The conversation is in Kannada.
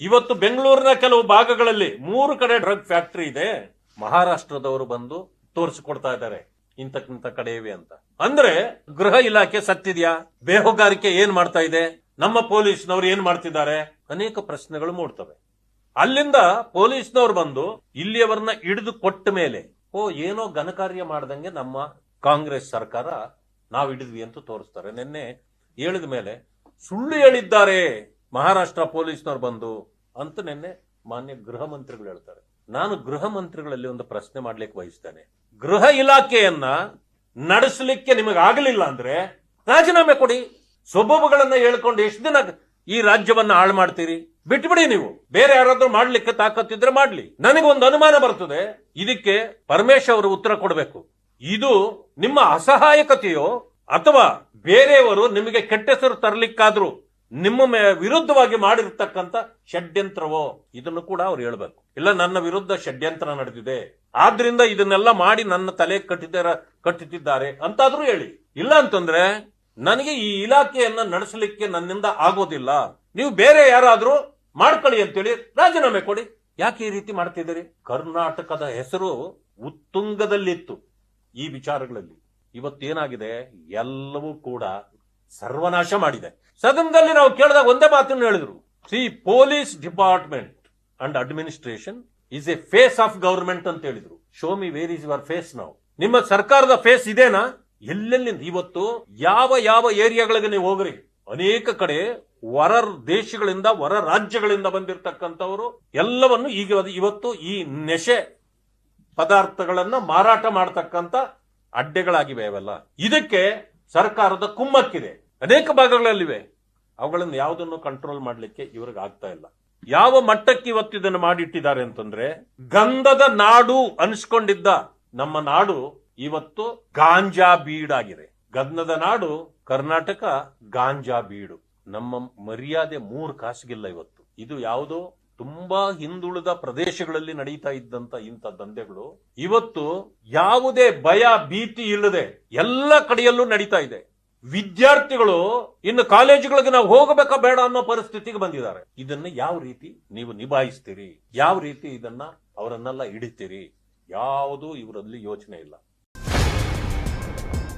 ಇವತ್ತು ಬೆಂಗಳೂರಿನ ಕೆಲವು ಭಾಗಗಳಲ್ಲಿ ಮೂರು ಕಡೆ ಡ್ರಗ್ ಫ್ಯಾಕ್ಟರಿ ಇದೆ. ಮಹಾರಾಷ್ಟ್ರದವರು ಬಂದು ತೋರಿಸಿಕೊಡ್ತಾ ಇದ್ದಾರೆ. ಇಂತಕ್ಕಿಂತ ಕಡೆ ಇವೆ ಅಂತ. ಅಂದ್ರೆ ಗೃಹ ಇಲಾಖೆ ಸತ್ತಿದ್ಯಾ? ಬೇಹುಗಾರಿಕೆ ಏನ್ ಮಾಡ್ತಾ ಇದೆ? ನಮ್ಮ ಪೊಲೀಸ್ನವ್ರು ಏನ್ ಮಾಡ್ತಿದ್ದಾರೆ? ಅನೇಕ ಪ್ರಶ್ನೆಗಳು ಮೂಡ್ತವೆ. ಅಲ್ಲಿಂದ ಪೊಲೀಸ್ನವ್ರು ಬಂದು ಇಲ್ಲಿಯವರನ್ನ ಹಿಡಿದು ಕೊಟ್ಟ ಮೇಲೆ, ಓ, ಏನೋ ಘನಕಾರ್ಯ ಮಾಡ್ದಂಗೆ ನಮ್ಮ ಕಾಂಗ್ರೆಸ್ ಸರ್ಕಾರ ನಾವು ಹಿಡಿದ್ವಿ ಅಂತ ತೋರಿಸ್ತಾರೆ. ನಿನ್ನೆ ಹೇಳಿದ ಮೇಲೆ, ಸುಳ್ಳು ಹೇಳಿದ್ದಾರೆ. ಮಹಾರಾಷ್ಟ್ರ ಪೊಲೀಸ್ನವ್ರು ಬಂದು ಅಂತ ನಿನ್ನೆ ಮಾನ್ಯ ಗೃಹ ಮಂತ್ರಿಗಳು ಹೇಳ್ತಾರೆ. ನಾನು ಗೃಹ ಮಂತ್ರಿಗಳಲ್ಲಿ ಒಂದು ಪ್ರಶ್ನೆ ಮಾಡ್ಲಿಕ್ಕೆ ಬಯಸ್ತೇನೆ. ಗೃಹ ಇಲಾಖೆಯನ್ನ ನಡೆಸಲಿಕ್ಕೆ ನಿಮಗೆ ಆಗಲಿಲ್ಲ ಅಂದ್ರೆ ರಾಜೀನಾಮೆ ಕೊಡಿ. ಸೊಬಬುಗಳನ್ನ ಹೇಳ್ಕೊಂಡು ಎಷ್ಟು ದಿನ ಈ ರಾಜ್ಯವನ್ನ ಹಾಳು ಮಾಡ್ತೀರಿ? ಬಿಟ್ಬಿಡಿ ನೀವು. ಬೇರೆ ಯಾರಾದ್ರೂ ಮಾಡ್ಲಿಕ್ಕೆ ತಾಕತ್ತಿದ್ರೆ ಮಾಡ್ಲಿ. ನನಗೊಂದು ಅನುಮಾನ ಬರ್ತದೆ. ಇದಕ್ಕೆ ಪರಮೇಶ್ ಅವರು ಉತ್ತರ ಕೊಡಬೇಕು. ಇದು ನಿಮ್ಮ ಅಸಹಾಯಕತೆಯೋ ಅಥವಾ ಬೇರೆಯವರು ನಿಮಗೆ ಕೆಟ್ಟ ಹೆಸರು ತರಲಿಕ್ಕಾದ್ರೂ ನಿಮ್ಮ ವಿರುದ್ಧವಾಗಿ ಮಾಡಿರ್ತಕ್ಕಂಥ ಷಡ್ಯಂತ್ರವೋ, ಇದನ್ನು ಕೂಡ ಅವ್ರು ಹೇಳ್ಬೇಕು. ಇಲ್ಲ, ನನ್ನ ವಿರುದ್ಧ ಷಡ್ಯಂತ್ರ ನಡೆದಿದೆ. ಆದ್ರಿಂದ ಇದನ್ನೆಲ್ಲ ಮಾಡಿ ನನ್ನ ತಲೆ ಕಟ್ಟಿದ ಕಟ್ಟುತ್ತಿದ್ದಾರೆ ಅಂತಾದ್ರೂ ಹೇಳಿ. ಇಲ್ಲ ಅಂತಂದ್ರೆ, ನನಗೆ ಈ ಇಲಾಖೆಯನ್ನ ನಡೆಸಲಿಕ್ಕೆ ನನ್ನಿಂದ ಆಗೋದಿಲ್ಲ. ನೀವು ಬೇರೆ ಯಾರಾದ್ರೂ ಮಾಡ್ಕೊಳ್ಳಿ ಅಂತೇಳಿ ರಾಜೀನಾಮೆ ಕೊಡಿ. ಯಾಕೆ ಈ ರೀತಿ ಮಾಡ್ತಿದ್ದೀರಿ ಕರ್ನಾಟಕದ ಹೆಸರು ಉತ್ತುಂಗದಲ್ಲಿತ್ತು ಈ ವಿಚಾರಗಳಲ್ಲಿ. ಇವತ್ತೇನಾಗಿದೆ? ಎಲ್ಲವೂ ಕೂಡ ಸರ್ವನಾಶ ಮಾಡಿದೆ. ಸದನದಲ್ಲಿ ನಾವು ಕೇಳಿದಾಗ ಒಂದೇ ಮಾತನ್ನು ಹೇಳಿದ್ರು. See police department and administration is a face of government ಅಂತ ಹೇಳಿದ್ರು. Show me where is your face ನಾವು ನಿಮ್ಮ ಸರ್ಕಾರದ ಫೇಸ್ ಇದೇನಾ? ಎಲ್ಲೆಲ್ಲಿ ಇವತ್ತು ಯಾವ ಯಾವ ಏರಿಯಾಗಳಿಗೆ ನೀವು ಹೋಗ್ರಿ? ಅನೇಕ ಕಡೆ ಹೊರ ದೇಶಗಳಿಂದ ಹೊರ ರಾಜ್ಯಗಳಿಂದ ಬಂದಿರತಕ್ಕಂಥವರು ಎಲ್ಲವನ್ನು ಈಗ ಇವತ್ತು ಈ ನೆಶೆ ಪದಾರ್ಥಗಳನ್ನ ಮಾರಾಟ ಮಾಡತಕ್ಕಂಥ ಅಡ್ಡೆಗಳಾಗಿವೆ ಅವೆಲ್ಲ. ಇದಕ್ಕೆ ಸರ್ಕಾರದ ಕುಮ್ಮಕ್ಕಿದೆ. ಅನೇಕ ಭಾಗಗಳಲ್ಲಿವೆ. ಅವುಗಳನ್ನು ಯಾವುದನ್ನು ಕಂಟ್ರೋಲ್ ಮಾಡಲಿಕ್ಕೆ ಇವ್ರಿಗೆ ಆಗ್ತಾ ಇಲ್ಲ. ಯಾವ ಮಟ್ಟಕ್ಕೆ ಇವತ್ತು ಇದನ್ನು ಮಾಡಿಟ್ಟಿದ್ದಾರೆ ಅಂತಂದ್ರೆ, ಗಂಧದ ನಾಡು ಅನಿಸ್ಕೊಂಡಿದ್ದ ನಮ್ಮ ನಾಡು ಇವತ್ತು ಗಾಂಜಾ ಬೀಡಾಗಿದೆ ಗಂಧದ ನಾಡು ಕರ್ನಾಟಕ ಗಾಂಜಾ ಬೀಡು. ನಮ್ಮ ಮರ್ಯಾದೆ ಮೂರು ಕಾಸಿಗಿಲ್ಲ ಇವತ್ತು. ಇದು ಯಾವುದೋ ತುಂಬಾ ಹಿಂದುಳಿದ ಪ್ರದೇಶಗಳಲ್ಲಿ ನಡೀತಾ ಇದ್ದಂತ ಇಂಥ ದಂಧೆಗಳು, ಇವತ್ತು ಯಾವುದೇ ಭಯ, ಭೀತಿ ಇಲ್ಲದೆ ಎಲ್ಲ ಕಡೆಯಲ್ಲೂ ನಡೀತಾ ಇದೆ. ವಿದ್ಯಾರ್ಥಿಗಳು ಇನ್ನು ಕಾಲೇಜುಗಳಿಗೆ ನಾವು ಹೋಗಬೇಕಾ ಬೇಡ ಅನ್ನೋ ಪರಿಸ್ಥಿತಿಗೆ ಬಂದಿದ್ದಾರೆ. ಇದನ್ನ ಯಾವ ರೀತಿ ನೀವು ನಿಭಾಯಿಸ್ತೀರಿ? ಯಾವ ರೀತಿ ಇದನ್ನ ಅವರನ್ನೆಲ್ಲ ಹಿಡಿತೀರಿ? ಯಾವುದೂ ಇವರಲ್ಲಿ ಯೋಚನೆ ಇಲ್ಲ.